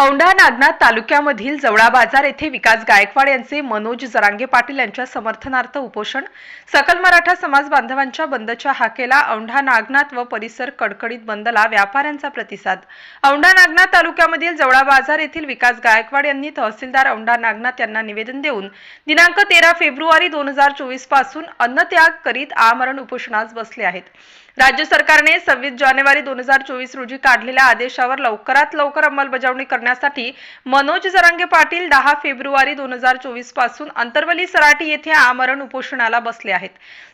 औंढा नागनाथ तालुक्यामधील जवळा बाजार येथे विकास गायकवाड यांचे मनोज जरांगे पाटील यांच्या समर्थनार्थ उपोषण. सकल मराठा समाज बांधवांच्या बंदच्या हाकेला औंढा नागनाथ व परिसर कडकडीत बंदला व्यापाऱ्यांचा प्रतिसाद. औंढा नागनाथ तालुक्यामधील जवळा बाजार येथील विकास गायकवाड यांनी तहसीलदार औंढा नागनाथ यांना निवेदन देऊन दिनांक तेरा फेब्रुवारी दोन हजार चोवीसपासून अन्नत्याग करीत आमरण उपोषणास बसले आहेत. राज्य सरकारने सव्वीस जानेवारी दोन हजार चोवीस रोजी काढलेल्या आदेशावर लवकरात लवकर अंमलबजावणी करण्यासाठी मनोज जरांगे पाटील दहा फेब्रुवारी दोन हजार चोवीसपासून अंतरवली सराटी येथे आमरण उपोषणाला बसले आहेत.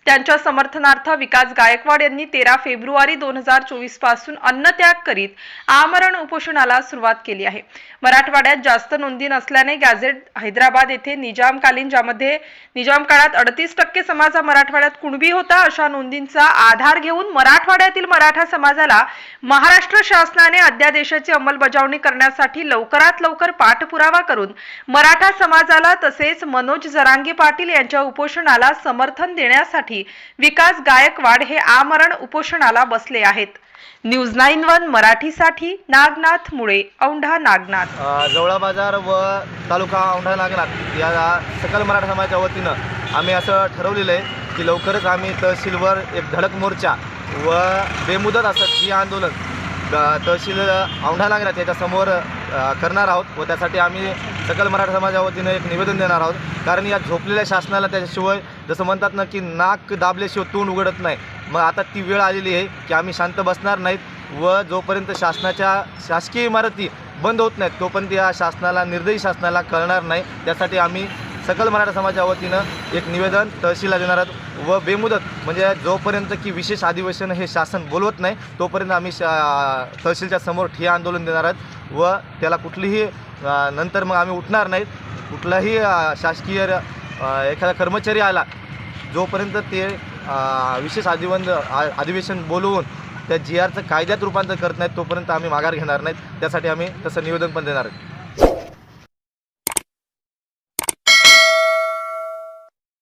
त्यांच्या समर्थनार्थ विकास गायकवाड यांनी तेरा फेब्रुवारी दोन हजार चोवीसपासून अन्नत्याग करीत आमरण उपोषणाला सुरुवात केली आहे. मराठवाड्यात जास्त नोंदी नसल्याने गॅझेट हैदराबाद येथे निजामकालीन ज्यामध्ये निजाम काळात अडतीस टक्के समाज हा मराठवाड्यात कुणबी होता अशा नोंदींचा आधार घेऊन मराठवाड्यातील मराठा समाजाला महाराष्ट्र शासनाने अध्यादेशाची अंमलबजावणी करण्यासाठी लवकरात लवकर पाठपुरावा करून मराठा समाजाला तसेच मनोज जरांगे पाटील यांच्या उपोषणाला समर्थन देण्यासाठी विकास गायकवाड हे आमरण उपोषणाला बसले आहेत. न्यूज नाईन वन मराठीसाठी नागनाथ मुळे औंढा नागनाथ. अ, जवळा बाजार व तालुका औंढा नागनाथ या सकल मराठा समाजाच्या वतीनं आम्ही असं ठरवलेलं आहे की लवकरच आम्ही तहसीलवर एक धडक मोर्चा व बेमुदत असं ही आंदोलन तहसील औंढा नागनाथ याच्यासमोर करणार आहोत व त्यासाठी आम्ही सकल मराठा समाजा वतीनं एक निवेदन देणार आहोत. कारण या झोपलेल्या शासनाला त्याच्याशिवाय जसं म्हणतात ना की नाक दाबल्याशिवाय तोंड उघडत नाही. मग आता ती वेळ आलेली आहे की आम्ही शांत बसणार नाहीत व जोपर्यंत शासनाच्या शासकीय इमारती बंद होत नाहीत तोपर्यंत या शासनाला निर्दयी शासनाला कळणार नाही. त्यासाठी आम्ही सकल मराठा समाजाच्या वतीनं एक निवेदन तहसील देणार व बेमुदत म्हणजे जोपर्यंत की विशेष अधिवेशन हे शासन बोलवत नाही तोपर्यंत आम्ही शा तहसीलच्या समोर ठिया आंदोलन देणार आहोत. व त्याला कुठलीही नंतर मग आम्ही उठणार नाहीत. कुठलाही शासकीय एखादा कर्मचारी आला जोपर्यंत ते विशेष अधिवन आ- अधिवेशन बोलवून त्या जी आरचं कायद्यात रूपांतर करत नाहीत तोपर्यंत आम्ही माघार घेणार नाहीत. त्यासाठी आम्ही तसं निवेदन पण देणार आहोत.